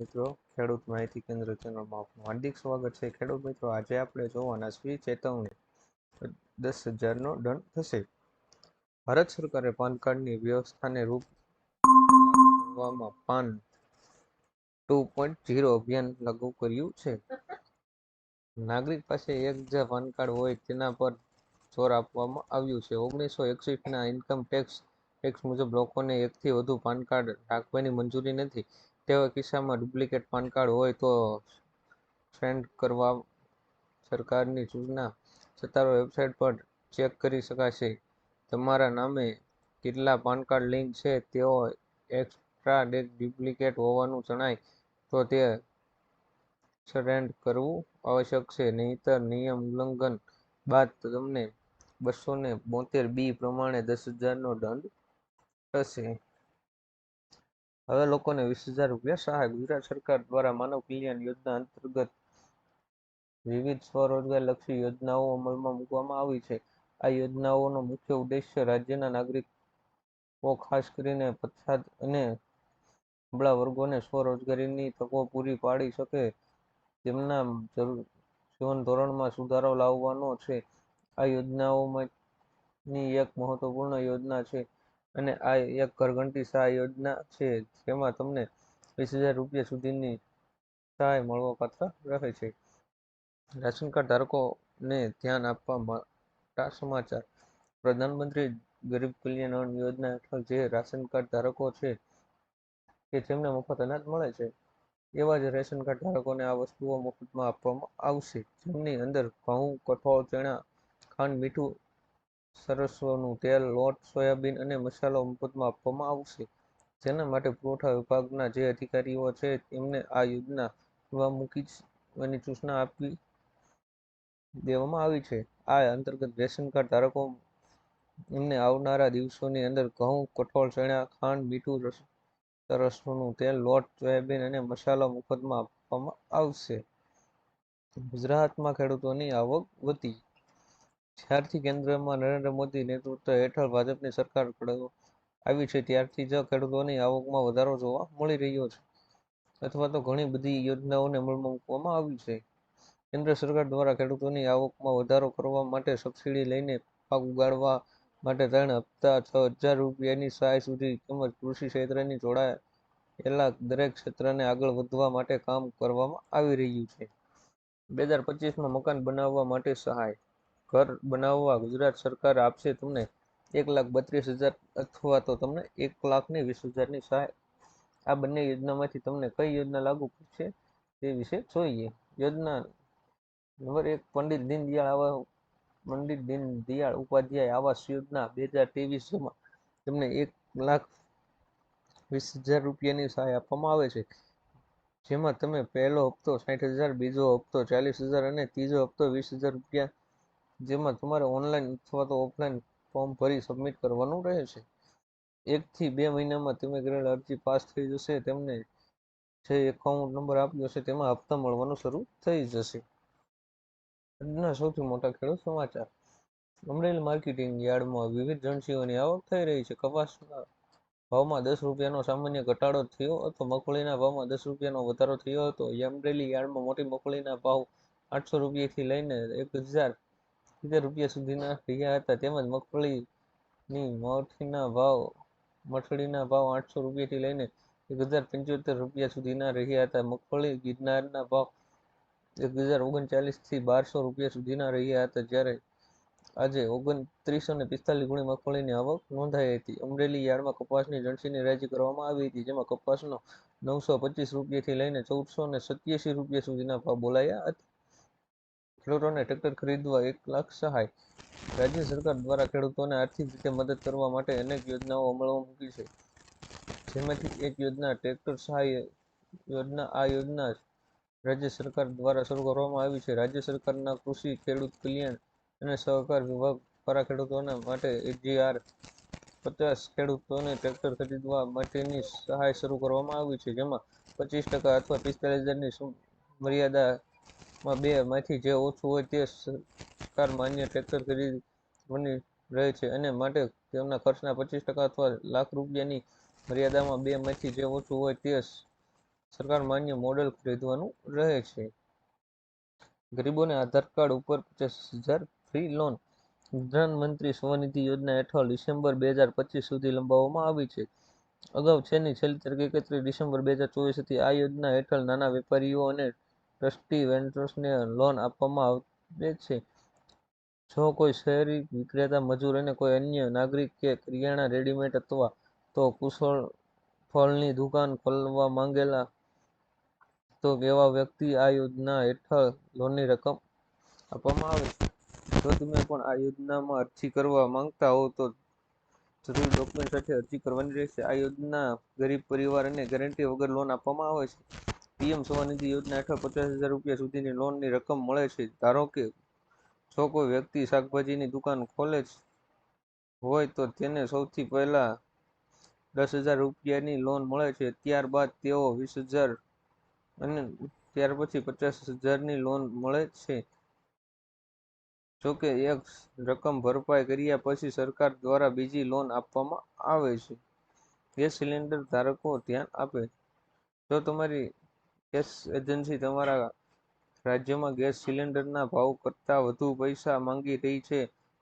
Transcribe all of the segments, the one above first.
મિત્રો, ખેડૂત માહિતી કેન્દ્ર ચેનલમાં આપનું હાર્દિક સ્વાગત છે. ખેડૂત મિત્રો, આજે આપણે જોવાના શ્રી ચેતવણી. દસ હજારનો દંડ થશે. ભારત સરકારે પાન કાર્ડની વ્યવસ્થાને રૂપ કરવામાં પાન ટુ પોઈન્ટ ઝીરો અભિયાન લાગુ કર્યું છે. નાગરિક પાસે એક જે પાન કાર્ડ હોય તેના પર જોર આપવામાં આવ્યું છે. ઓગણીસો એકસઠના ઇન્કમ ટેક્સ ટેક્સ મુજબ લોકોને એકથી વધુ પાન કાર્ડ રાખવાની મંજૂરી નથી. તેવા કિસ્સામાં ડુપ્લિકેટ પાન કાર્ડ હોય તો સેન્ડ કરવા સરકારની સૂચના સત્તાવાર વેબસાઇટ પર ચેક કરી શકાશે. તમારા નામે કેટલા પાન કાર્ડ લિંક છે તેઓ એક્સ્ટ્રા ડુપ્લિકેટ હોવાનું જણાય તો તે સરેન્ડ કરવું આવશ્યક છે. નહીંતર નિયમ ઉલ્લંઘન બાદ તમને બસો ને બોતેર બી પ્રમાણે દસ હજારનો દંડ થશે. હવે લોકોને વીસ હજાર રૂપિયા સહાય. ગુજરાત સરકાર દ્વારા માનવ કલ્યાણ યોજના અંતર્ગત વિવિધ સ્વરોજગારલક્ષી યોજનાઓ અમલમાં મૂકવામાં આવી છે. આ યોજનાઓનો મુખ્ય ઉદ્દેશ્ય રાજ્યના નાગરિકો, ખાસ કરીને પછાત અને નબળા વર્ગોને સ્વરોજગારીની તકો પૂરી પાડી શકે તેમના જીવન ધોરણમાં સુધારો લાવવાનો છે. આ યોજનાઓમાંની એક મહત્વપૂર્ણ યોજના છે. અને આ એક ઘરઘંટી સહાય યોજના છે, જેમાં તમને વીસ હજાર રૂપિયા સુધીની સહાય મળવાપાત્ર રહે છે. રાશન કાર્ડ ધારકોને ધ્યાન આપવા માટે સમાચાર. પ્રધાનમંત્રી ગરીબ કલ્યાણ યોજના હેઠળ જે રાશન કાર્ડ ધારકો છે કે જેમને મફત અનાજ મળે છે, એવા જ રેશન કાર્ડ ધારકોને આ વસ્તુઓ મફતમાં આપવામાં આવશે. જેમની અંદર ઘઉં, કઠોળ, ચણા, ખાંડ, મીઠું સરસવનું તેલ, લોટ, સોયાબીન અને મસાલો મફતમાં આપવામાં આવશે. જેના માટે પુરવઠા વિભાગના જે અધિકારીઓ છે એમને આ યોજના મૂકવાની સૂચના આપી દેવામાં આવી છે. આ અંતર્ગત રેશન કાર્ડ ધારકો એમને આવનારા દિવસોની અંદર ઘઉં, કઠોળ, ચણા, ખાંડ, મીઠું સરસવનું તેલ, લોટ, સોયાબીન અને મસાલો મફતમાં આપવામાં આવશે. ગુજરાતમાં ખેડૂતોની આવક વધી. જ્યારથી કેન્દ્રમાં નરેન્દ્ર મોદી નેતૃત્વ હેઠળ ભાજપની સરકાર આવી છે, ત્યારથી જ ખેડૂતોની આવકમાં વધારો જોવા મળી રહ્યો છે. અથવા તો ઘણી બધી યોજનાઓને અમલમાં મૂકવામાં આવી છે. કેન્દ્ર સરકાર દ્વારા ખેડૂતોની આવકમાં વધારો કરવા માટે સબસિડી લઈને પાક ઉગાડવા માટે ત્રણ હપ્તા છ હજાર રૂપિયાની સહાય સુધી તેમજ કૃષિ ક્ષેત્રની જોડાયેલા દરેક ક્ષેત્રને આગળ વધવા માટે કામ કરવામાં આવી રહ્યું છે. બે હજાર પચીસમાં મકાન બનાવવા માટે સહાય ઘર બનાવવા ગુજરાત સરકાર આપશે તમને એક લાખ બત્રીસ હજાર અથવા તો તમને એક લાખની વીસ હજારની સહાય. આ બંને યોજનામાંથી તમને કઈ યોજના લાગુ પડશે તે વિશે જોઈએ. યોજના નંબર એક, પંડિત દીનદયાળ આવા પંડિત દીનદયાળ ઉપાધ્યાય આવાસ યોજના બે હજાર ત્રેવીસમાં તમને એક લાખ વીસ હજાર રૂપિયાની સહાય આપવામાં આવે છે. જેમાં તમે પહેલો હપ્તો સાઠ હજાર, બીજો હપ્તો ચાલીસ હજાર અને ત્રીજો હપ્તો વીસ હજાર રૂપિયા જેમાં તમારે ઓનલાઈન અથવા તો ઓફલાઈન ફોર્મ ભરી સબમિટ કરવાનું રહે છે એકથી બે મહિનામાં તમે કરેલ અરજી પાસ થઈ જશે, તેમને જે એકાઉન્ટ નંબર આપ્યો છે તેમાં હપ્તા મળવાનું શરૂ થઈ જશે. આજના સૌથી મોટા ખેડૂત સમાચાર. અમરેલી માર્કેટિંગ યાર્ડમાં વિવિધ જણસીઓની આવક થઈ રહી છે. કપાસના ભાવમાં દસ રૂપિયાનો સામાન્ય ઘટાડો થયો હતો. મગફળીના ભાવમાં દસ રૂપિયાનો વધારો થયો હતો. અમરેલી યાર્ડમાં મોટી મગફળીના ભાવ આઠસો રૂપિયાથી લઈને એક હજાર સિત્તેર રૂપિયા સુધીના રહ્યા હતા. તેમજ મગફળીની મઠીના ભાવ મઠડીના ભાવ આઠસો રૂપિયાથી લઈને એક હજાર પંચોતેર રૂપિયા સુધીના રહ્યા હતા. મગફળી ગિરનારના ભાવ એક હજાર ઓગણચાલીસથી બારસો રૂપિયા સુધીના રહ્યા હતા, જ્યારે આજે ઓગણત્રીસો ને પિસ્તાલીસ ગુણી મગફળીની આવક નોંધાઈ હતી. અમરેલી યાર્ડમાં કપાસની જણસીની રાજી કરવામાં આવી હતી, જેમાં કપાસનો નવસો પચીસ રૂપિયાથી લઈને ચૌદસો ને સત્યાસી રૂપિયા સુધીના ભાવ બોલાયા હતા. ખેડૂતોને ટ્રેક્ટર ખરીદવા એક લાખ સહાય. રાજ્ય સરકાર દ્વારા ખેડૂતોને આર્થિક રીતે મદદ કરવા માટે અનેક યોજનાઓ અમલમાં મૂકી છે. જેમાંથી એક યોજના ટ્રેક્ટર સહાય યોજના, આ યોજના રાજ્ય સરકાર દ્વારા શરૂ કરવામાં આવી છે. રાજ્ય સરકારના કૃષિ, ખેડૂત કલ્યાણ અને સહકાર વિભાગ દ્વારા ખેડૂતોના માટે એજીઆર પચાસ ખેડૂતોને ટ્રેક્ટર ખરીદવા માટેની સહાય શરૂ કરવામાં આવી છે. જેમાં પચીસ ટકા અથવા પિસ્તાલીસ હજારની મર્યાદામાં બે માંથી જે ઓછું હોય તે સરકાર માન્ય ટ્રેક્ટર ખરીદવાની રહે છે અને માટે તેમના ખર્ચના પચીસ ટકા અથવા લાખ રૂપિયાની મર્યાદામાં બે માંથી જે ઓછું હોય તે સરકાર માન્ય મોડેલ ખરીદવાનું રહે છે. ગરીબોને આધાર કાર્ડ ઉપર પચાસ હજાર ફ્રી લોન પ્રધાનમંત્રી સ્વનિધિ યોજના હેઠળ ડિસેમ્બર બે હજાર પચીસ સુધી લંબાવવામાં આવી છે. અગાઉ છેલ્લી છેલ્લી તારીખ એકત્રીસ ડિસેમ્બર બે હજાર ચોવીસથી આ યોજના હેઠળ નાના વેપારીઓ અને ટ્રસ્ટી વેન્ડર્સને લોન આપવામાં આવે છે. જો કોઈ શહેરી વિક્રેતા, મજૂર અને કોઈ અન્ય નાગરિક કે કરિયાણા રેડીમેડ અથવા તો કુશળ ફળની દુકાન ખોલવા માંગેલા, તો એવા વ્યક્તિ આ યોજના હેઠળ લોનની રકમ આપવામાં આવે છે. જો તમે પણ આ યોજનામાં અરજી કરવા માંગતા હો, તો જરૂરી ડોક્યુમેન્ટ સાથે અરજી કરવાની રહેશે. આ યોજના ગરીબ પરિવાર અને ગેરંટી વગર લોન આપવામાં આવે છે. પીએમ સ્વનિધિ યોજના હેઠળ પચાસ હજાર રૂપિયા સુધીની લોનની રકમ મળે છે. ધારો કે જો કોઈ વ્યક્તિ શાકભાજીની દુકાન ખોલે હોય તો તેને સૌથી પહેલા દસ હજાર રૂપિયાની લોન મળે છે. ત્યારબાદ તેઓ વીસ હજાર અને ત્યાર પછી પચાસ હજારની લોન મળે છે. જોકે એક રકમ ભરપાઈ કર્યા પછી સરકાર દ્વારા બીજી લોન આપવામાં આવે છે. ગેસ સિલિન્ડર ધારકો ધ્યાન આપે. જો તમારી ગેસ એજન્સી તમારા રાજ્યમાં ગેસ સિલિન્ડરના ભાવ કરતાં વધુ પૈસા માંગી રહી છે,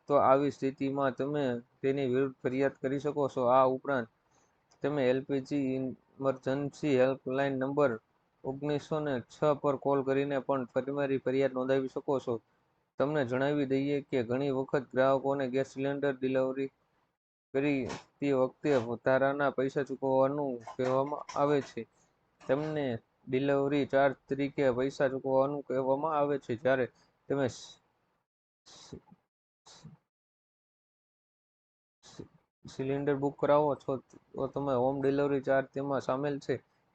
તો આવી સ્થિતિમાં તમે તેની વિરુદ્ધ ફરિયાદ કરી શકો છો. આ ઉપરાંત તમે એલપીજી ઇમરજન્સી હેલ્પલાઇન નંબર ઓગણીસો ને છ પર કોલ કરીને પણ તમારી ફરિયાદ નોંધાવી શકો છો. તમને જણાવી દઈએ કે ઘણી વખત ગ્રાહકોને ગેસ સિલિન્ડર ડિલિવરી કરી તે વખતે વધારાના પૈસા ચૂકવવાનું કહેવામાં આવે છે. તેમને ડિલિવરી ચાર્જ તરીકે પૈસા ચૂકવવાનું કહેવામાં આવે છે. જ્યારે તમે સિલિન્ડર બુક કરાવો છો તો તમે હોમ ડિલિવરી ચાર્જ તેમાં સામેલ છે.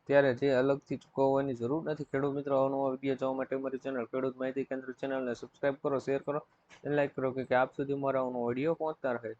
ત્યારે જે અલગથી ચૂકવવાની જરૂર નથી. ખેડૂત મિત્રો અવનવા વીડિયો જોવા માટે મારી ચેનલ ખેડૂત માહિતી કેન્દ્ર ચેનલને સબસ્ક્રાઇબ કરો શેર કરો અને લાઇક કરો કે આપ સુધી મારા વીડિયો પહોંચતા રહે.